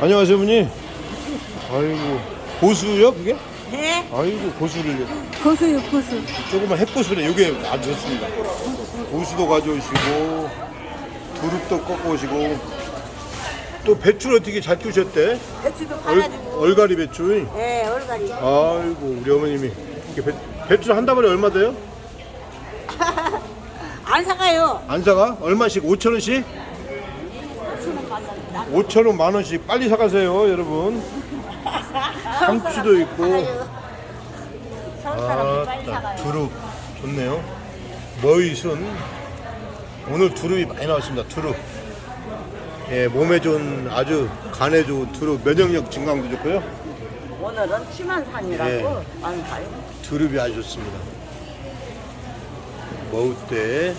안녕하세요, 어머니. 아이고, 고수요, 그게? 네. 아이고, 고수를. 고수요 고수. 조그만 햇고수래. 이게 아주 좋습니다. 고수도 가져오시고, 두릅도 꺾어오시고, 또 배추를 어떻게 잘 키우셨대? 배추도 얼, 팔아주고. 얼갈이 배추. 네 얼갈이. 아이고, 우리 어머님이. 이렇게 배, 배추 한 다발에 얼마 돼요? 안 사가요. 안 사가? 얼마씩? 5천원씩? 5천 원 만 원씩 빨리 사가세요, 여러분. 상추도 있고. 서울 사람들 빨리 아따, 사가요. 두릅 좋네요. 머위순 오늘 두릅이 많이 나왔습니다. 두릅. 예, 몸에 좋은 아주 간에 좋은 두릅 면역력 증강도 좋고요. 오늘은 치만산이라고 예. 안 사요. 두릅이 아주 좋습니다. 머우대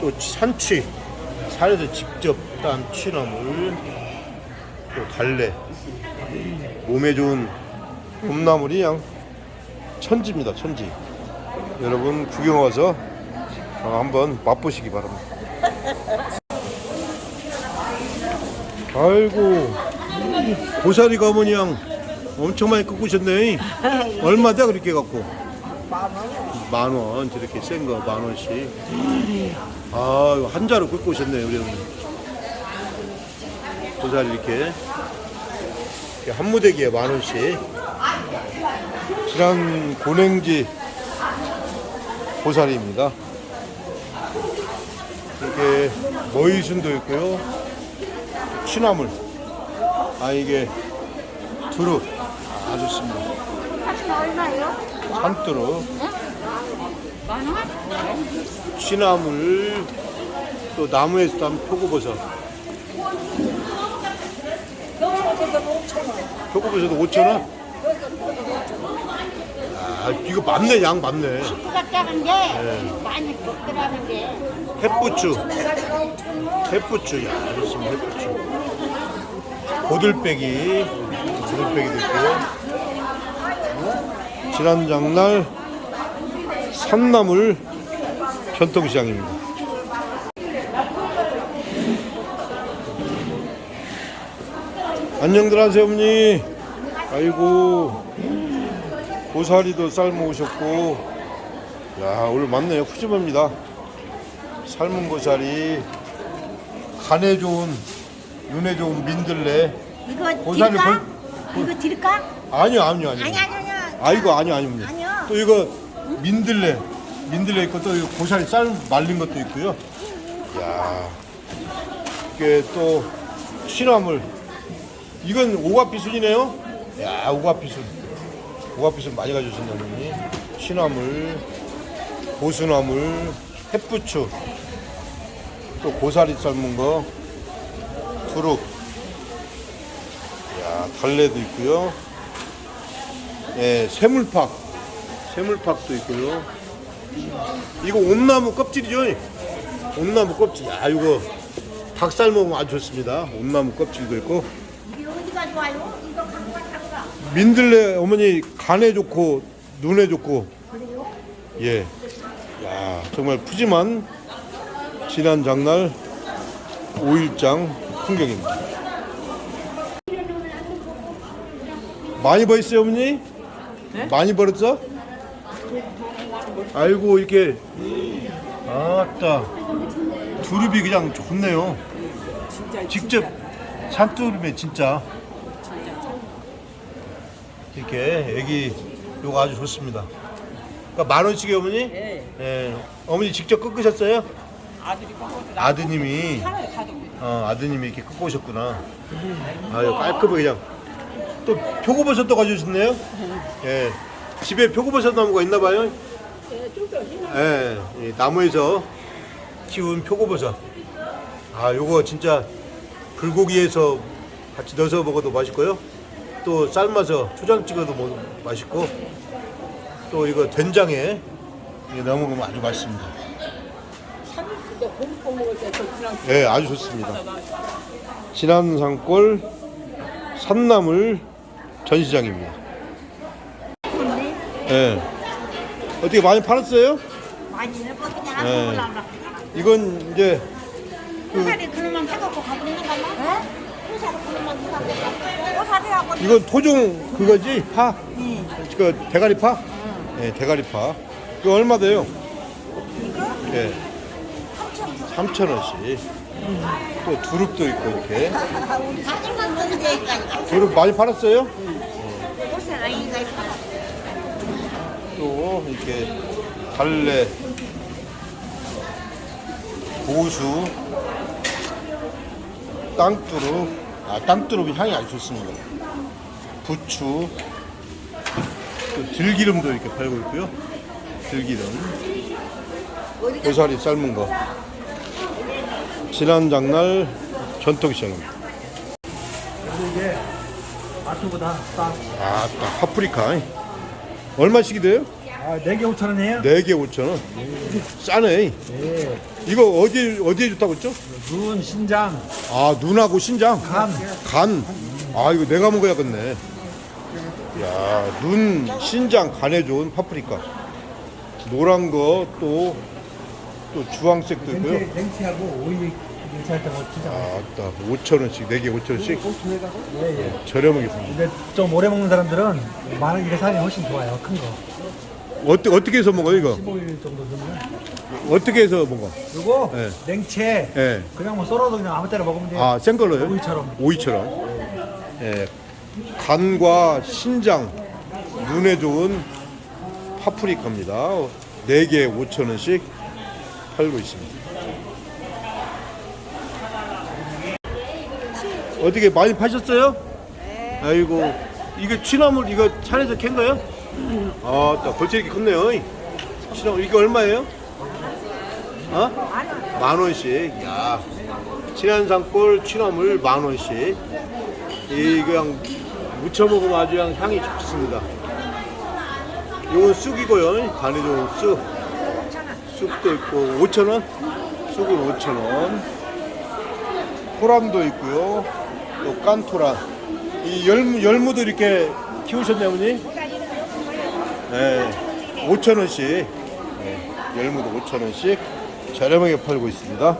또 산취 산에서 직접 딴 취나물 또 달래. 몸에 좋은 봄나물이 그냥 천지입니다 천지. 여러분 구경 와서 어, 한번 맛보시기 바랍니다. 아이고 고사리 가머니양 엄청 많이 꺾으셨네. 얼마다 그렇게 갖고 만 원. 저렇게 센 거 만 원씩. 아 이거 한 자루 끓고 오셨네요 우리 형님. 고사리 이렇게, 이렇게 한 무대기에 만 원씩. 지난 고냉지 고사리입니다. 이렇게 머위순도 있고요. 취나물. 아 이게 두릅 아 좋습니다 얼마요? 만 원? 취나물 또 나무에서 딴 표고버섯. 표고버섯도 5천원? 아 이거 많네 양 작은데 많이 먹더라는 게. 햇부추. 햇부추. 야 좋습니다 햇부추. 고들빼기. 고들빼기도 있고요 지난 장날 산나물 전통시장입니다. 안녕들 하세요 어머니. 아이고 고사리도 삶아 오셨고. 야 오늘 많네요. 푸짐합니다. 삶은 고사리 간에 좋은 눈에 좋은 민들레. 이거 고사리 드릴까? 볼- 이거 드릴까? 아니요 아니요 아니요. 아니 아니 아니. 아이고 아니요 아닙니다. 아니요. 또 이거 민들레 민들레 있고 또 이거 고사리 쌀 말린 것도 있고요. 야 이게 또 취나물. 이건 오가피순이네요. 야 오가피순. 오가피순 많이 가져오신다 어머니. 취나물 고수나물 햇부추 또 고사리 삶은 거 두릅. 야 달래도 있고요 예, 새물팍. 새물팍도 있고요. 이거 온나무 껍질이죠? 온나무 껍질. 야, 이거 닭살 먹으면 아주 좋습니다. 온나무 껍질도 있고. 이게 어디가 좋아요? 이거 갖고 왔다가. 민들레 어머니 간에 좋고 눈에 좋고. 예. 야, 정말 푸짐한 지난 장날 5일장 풍경입니다. 많이 벌었어요, 어머니? 많이 벌었어? 아이고, 이렇게. 아따. 두릅이 그냥 좋네요. 직접 산두릅에 진짜. 이렇게 애기 요거 아주 좋습니다. 그러니까 만 원씩이요, 어머니? 네. 예. 어머니 직접 꺾으셨어요? 아들이 꺾어서 아드님이 어, 아드님이 이렇게 꺾고 오셨구나. 아유 깔끔하게 그냥 또 표고버섯도 가져오셨네요. 예, 집에 표고버섯 나무가 있나 봐요. 예, 이 나무에서 키운 표고버섯. 아, 요거 진짜 불고기에서 같이 넣어서 먹어도 맛있고요. 또 삶아서 초장 찍어도 먹- 맛있고 또 이거 된장에 이게 넣어 먹으면 아주 맛있습니다. 그냥 예, 아주 좋습니다. 진안 산골 산나물 전시장입니다. 예. 어떻게 많이 팔았어요? 많이는 뭐 그냥 네. 이건 이제 한 마리 그놈만 해갖고 가버리는 거나? 이건 토종 그거지? 파? 그 대가리 파? 네, 대가리 파. 이거 얼마 돼요? 예. 3,000원씩. 또 두릅도 있고 이렇게. 사진만 두릅 많이 팔았어요? 옷을 아이가 입고 또 이렇게 달래, 고수, 땅두릅, 아 땅두릅 향이 아주 좋습니다. 부추, 또 들기름도 이렇게 팔고 있고요. 들기름, 고사리 삶은 거. 지난 장날 전통시장입니다. 이게 마트보다 싸. 아, 딱 파프리카. 얼마씩이 돼요? 아, 4개 5천 원이에요? 4개 5,000원. 싸네. 네. 이거 어디 어디에 좋다고 했죠? 눈, 신장, 아 눈하고 신장, 간. 간. 아 이거 내가 먹어야겠네. 야, 눈, 신장, 간에 좋은 파프리카. 노란 거 또 또 주황색도 있고요. 냉채, 냉채하고 오이 냉채할 때뭐 진짜. 아따 5천 원씩 4개 5천 원씩 예, 예. 저렴하게 삽니다. 근데 좀 오래 먹는 사람들은 많은 게 살이 훨씬 좋아요. 큰 거. 어떻게 어떻게 해서 먹어 요 이거? 15일 정도 되면. 어떻게 해서 먹어? 요거 네. 냉채. 예. 그냥 뭐 썰어도 그냥 아무 때나 먹으면 돼요. 아, 생 걸로요? 오이처럼. 오이처럼. 예. 간과 신장, 눈에 좋은 파프리카입니다. 4개에 5,000원씩 팔고 있습니다. 어떻게 많이 파셨어요? 네. 아이고, 이게 취나물 이거 산에서 캔 거예요? 아, 또 벌써 이렇게 컸네요. 취나물 이게 얼마예요? 어? 만 원씩. 야. 진안산골 취나물 만 원씩. 이 그냥 무쳐 먹으면 아주 그냥 향이 좋습니다. 이건 쑥이고요. 간이 좋은 쑥. 쑥도 있고 5천 원. 쑥은 5천 원. 토란도 있고요. 또 깐토란. 이 열무 열무도 이렇게 키우셨네요, 어머니? 네. 5천 원씩. 네. 열무도 5천 원씩 저렴하게 팔고 있습니다.